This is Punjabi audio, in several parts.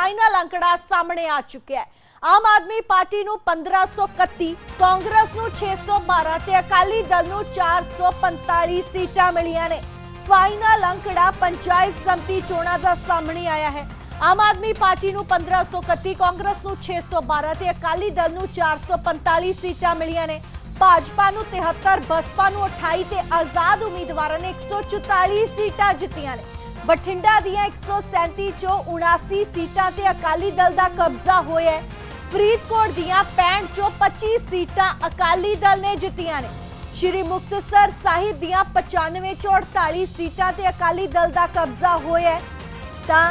ਫਾਈਨਲ ਅੰਕੜਾ ਸਾਹਮਣੇ ਆ ਚੁੱਕਿਆ ਹੈ। ਆਮ ਆਦਮੀ ਪਾਰਟੀ ਨੂੰ 1531 ਕਾਂਗਰਸ ਨੂੰ 612 ਤੇ ਅਕਾਲੀ ਦਲ ਨੂੰ 445 ਸੀਟਾਂ ਮਿਲੀਆਂ ਨੇ। ਫਾਈਨਲ ਅੰਕੜਾ ਪੰਚਾਇਤ ਸੰਮਤੀ ਚੋਣਾਂ ਦਾ ਸਾਹਮਣੇ ਆਇਆ ਹੈ। ਆਮ ਆਦਮੀ ਪਾਰਟੀ ਨੂੰ 1531 ਕਾਂਗਰਸ ਨੂੰ 612 ਤੇ ਅਕਾਲੀ ਦਲ ਨੂੰ 445 ਸੀਟਾਂ ਮਿਲੀਆਂ ਨੇ। ਭਾਜਪਾ ਨੂੰ 73 ਬਸਪਾ ਨੂੰ 28 ਤੇ ਆਜ਼ਾਦ ਉਮੀਦਵਾਰਾਂ ਨੇ 144 ਸੀਟਾਂ ਜਿੱਤੀਆਂ ਨੇ। ਬਠਿੰਡਾ ਦੀਆਂ 137 ਚੋਂ 79 ਸੀਟਾਂ ਤੇ ਅਕਾਲੀ ਦਲ ਦਾ ਕਬਜ਼ਾ ਹੋਇਆ ਹੈ। ਫਰੀਦਕੋਟ ਦੀਆਂ 65 ਚੋਂ 25 ਸੀਟਾਂ ਅਕਾਲੀ ਦਲ ਨੇ ਜਿੱਤੀਆਂ ਨੇ। ਸ਼੍ਰੀ ਮੁਕਤਸਰ ਸਾਹਿਬ ਦੀਆਂ 95 ਚੋਂ 48 ਸੀਟਾਂ ਤੇ ਅਕਾਲੀ ਦਲ ਦਾ ਕਬਜ਼ਾ ਹੋਇਆ ਹੈ। ਤਾਂ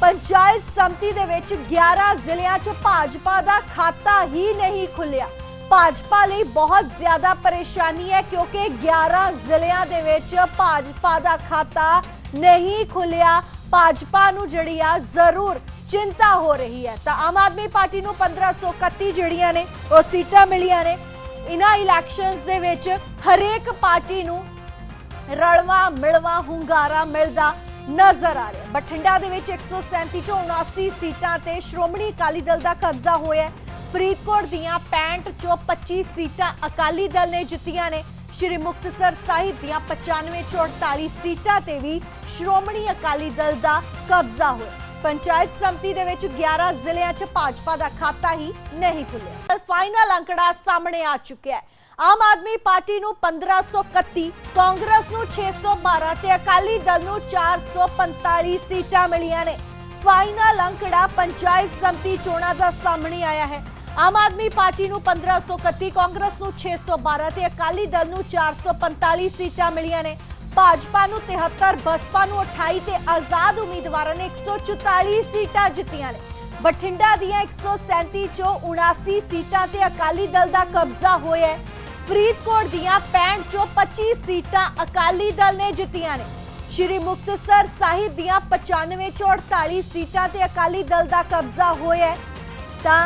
ਪੰਚਾਇਤ ਸਮਤੀ ਦੇ ਵਿੱਚ 11 ਜ਼ਿਲ੍ਹਿਆਂ 'ਚ ਭਾਜਪਾ ਦਾ ਖਾਤਾ ਹੀ ਨਹੀਂ ਖੁੱਲਿਆ ਭਾਜਪਾ ਲਈ ਬਹੁਤ ਜ਼ਿਆਦਾ ਪਰੇਸ਼ਾਨੀ ਹੈ ਕਿਉਂਕਿ 11 ਜ਼ਿਲ੍ਹਿਆਂ ਦੇ ਵਿੱਚ ਭਾਜਪਾ ਦਾ ਖਾਤਾ ਨਹੀਂ ਖੁੱਲਿਆ। ਭਾਜਪਾ ਨੂੰ ਜਿਹੜੀ ਆ ਜ਼ਰੂਰ ਚਿੰਤਾ ਹੋ ਰਹੀ ਹੈ। ਤਾਂ ਆਮ ਆਦਮੀ ਪਾਰਟੀ ਨੂੰ 1531 ਜਿਹੜੀਆਂ ਨੇ, ਉਹ ਸੀਟਾਂ ਮਿਲੀਆਂ ਨੇ। ਇਨ੍ਹਾਂ ਇਲੈਕਸ਼ਨਸ ਦੇ ਵਿੱਚ ਹਰੇਕ ਪਾਰਟੀ ਨੂੰ ਰਲਵਾ ਮਿਲਵਾ, ਹੁੰਗਾਰਾ ਮਿਲਦਾ ਨਜ਼ਰ ਆ ਰਿਹਾ ਬਠਿੰਡਾ ਦੇ ਵਿੱਚ 137 ਚੋਂ 79 ਸੀਟਾਂ ਤੇ ਸ਼੍ਰੋਮਣੀ ਅਕਾਲੀ ਦਲ ਦਾ ਕਬਜ਼ਾ ਹੋਇਆ ਫਰੀਦਕੋਟ ਦੀਆਂ 65 ਚੋਂ 25 ਸੀਟਾਂ ਅਕਾਲੀ ਦਲ ਨੇ ਜਿੱਤੀਆਂ ਨੇ। ਸ਼੍ਰੀ ਮੁਕਤਸਰ ਸਾਹਿਬ ਦੀਆਂ 95 ਚੋਂ 48 ਸੀਟਾਂ ਤੇ ਵੀ ਸ਼੍ਰੋਮਣੀ ਅਕਾਲੀ ਦਲ ਦਾ ਕਬਜ਼ਾ ਹੋਇਆ। ਪੰਚਾਇਤ ਸੰਮਤੀ ਦੇ ਵਿੱਚ 11 ਜ਼ਿਲ੍ਹਿਆਂ 'ਚ ਭਾਜਪਾ ਦਾ ਖਾਤਾ ਹੀ ਨਹੀਂ ਖੁੱਲਿਆ। ਫਾਈਨਲ ਅੰਕੜਾ ਸਾਹਮਣੇ ਆ ਚੁੱਕਿਆ ਹੈ। ਆਮ ਆਦਮੀ ਪਾਰਟੀ ਨੂੰ 1531 ਕਾਂਗਰਸ ਨੂੰ 612 ਤੇ ਅਕਾਲੀ ਦਲ ਨੂੰ 445 ਸੀਟਾਂ ਮਿਲੀਆਂ ਨੇ। ਫਾਈਨਲ ਅੰਕੜਾ ਪੰਚਾਇਤ ਸੰਮਤੀ ਚੋਣਾਂ ਦਾ ਸਾਹਮਣੇ ਆਇਆ ਹੈ। ਆਮ ਆਦਮੀ ਪਾਰਟੀ ਨੂੰ 1531 ਕਾਂਗਰਸ ਨੂੰ 612 ਤੇ ਅਕਾਲੀ ਦਲ ਨੂੰ 445 ਸੀਟਾਂ ਮਿਲੀਆਂ ਨੇ। ਭਾਜਪਾ ਨੂੰ 73 ਬਸਪਾ ਨੂੰ 28 ਤੇ ਆਜ਼ਾਦ ਉਮੀਦਵਾਰਾਂ ਨੇ 144 ਸੀਟਾਂ ਜਿੱਤੀਆਂ ਨੇ। ਬਠਿੰਡਾ ਦੀਆਂ 137 ਚੋਂ 79 ਸੀਟਾਂ ਤੇ ਅਕਾਲੀ ਦਲ ਦਾ ਕਬਜ਼ਾ ਹੋਇਆ ਹੈ। ਫਰੀਦਕੋਟ ਦੀਆਂ 65 ਚੋਂ 25 ਸੀਟਾਂ ਅਕਾਲੀ ਦਲ ਨੇ ਜਿੱਤੀਆਂ ਨੇ। ਸ਼੍ਰੀ ਮੁਕਤਸਰ ਸਾਹਿਬ ਦੀਆਂ 95 ਚੋਂ 48 ਸੀਟਾਂ ਤੇ ਅਕਾਲੀ ਦਲ ਦਾ ਕਬਜ਼ਾ ਹੋਇਆ ਹੈ। ਤਾਂ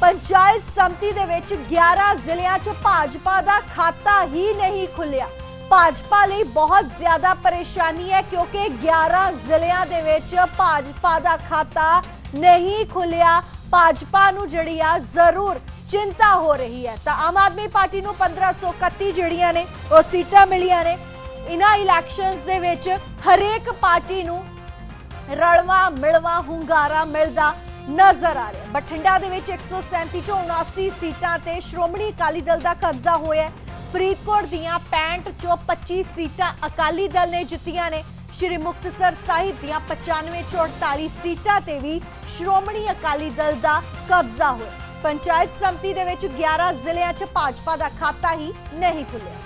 ਪੰਚਾਇਤ ਸੰਮਤੀ ਦੇ ਵਿੱਚ 11 ਜ਼ਿਲ੍ਹਿਆਂ 'ਚ ਭਾਜਪਾ ਦਾ ਖਾਤਾ ਹੀ ਨਹੀਂ ਖੁੱਲਿਆ ਭਾਜਪਾ ਲਈ ਬਹੁਤ ਜ਼ਿਆਦਾ ਪਰੇਸ਼ਾਨੀ ਹੈ ਕਿਉਂਕਿ 11 ਜ਼ਿਲ੍ਹਿਆਂ ਦੇ ਵਿੱਚ ਭਾਜਪਾ ਦਾ ਖਾਤਾ ਨਹੀਂ ਖੁੱਲਿਆ ਭਾਜਪਾ ਨੂੰ ਜਿਹੜੀ ਆ ਜ਼ਰੂਰ ਚਿੰਤਾ ਹੋ ਰਹੀ ਹੈ। ਤਾਂ ਆਮ ਆਦਮੀ ਪਾਰਟੀ ਨੂੰ 1531 ਜਿਹੜੀਆਂ ਨੇ, ਉਹ ਸੀਟਾਂ ਮਿਲੀਆਂ ਨੇ। ਇਨ੍ਹਾਂ ਇਲੈਕਸ਼ਨਸ ਦੇ ਵਿੱਚ ਹਰੇਕ ਪਾਰਟੀ ਨੂੰ ਰਲਵਾ ਮਿਲਵਾ ਹੁੰਗਾਰਾ ਮਿਲਦਾ। ਨਜ਼ਰ ਆ ਰਿਹਾ। ਬਠਿੰਡਾ ਦੇ ਵਿੱਚ 137 ਚੋਂ 79 ਸੀਟਾਂ ਤੇ ਸ਼੍ਰੋਮਣੀ ਅਕਾਲੀ ਦਲ ਦਾ ਕਬਜ਼ਾ ਹੋਇਆ ਫਰੀਦਕੋਟ ਦੀਆਂ 65 ਚੋਂ 25 ਸੀਟਾਂ ਅਕਾਲੀ ਦਲ ਨੇ ਜਿੱਤੀਆਂ ਨੇ। ਸ਼੍ਰੀ ਮੁਕਤਸਰ ਸਾਹਿਬ ਦੀਆਂ 95 ਚੋਂ 48 ਸੀਟਾਂ ਤੇ ਵੀ ਸ਼੍ਰੋਮਣੀ ਅਕਾਲੀ ਦਲ ਦਾ ਕਬਜ਼ਾ ਹੋਇਆ। ਪੰਚਾਇਤ ਸੰਮਤੀ ਦੇ ਵਿੱਚ 11 ਜ਼ਿਲ੍ਹਿਆਂ 'ਚ ਭਾਜਪਾ ਦਾ ਖਾਤਾ ਹੀ ਨਹੀਂ ਖੁੱਲਿਆ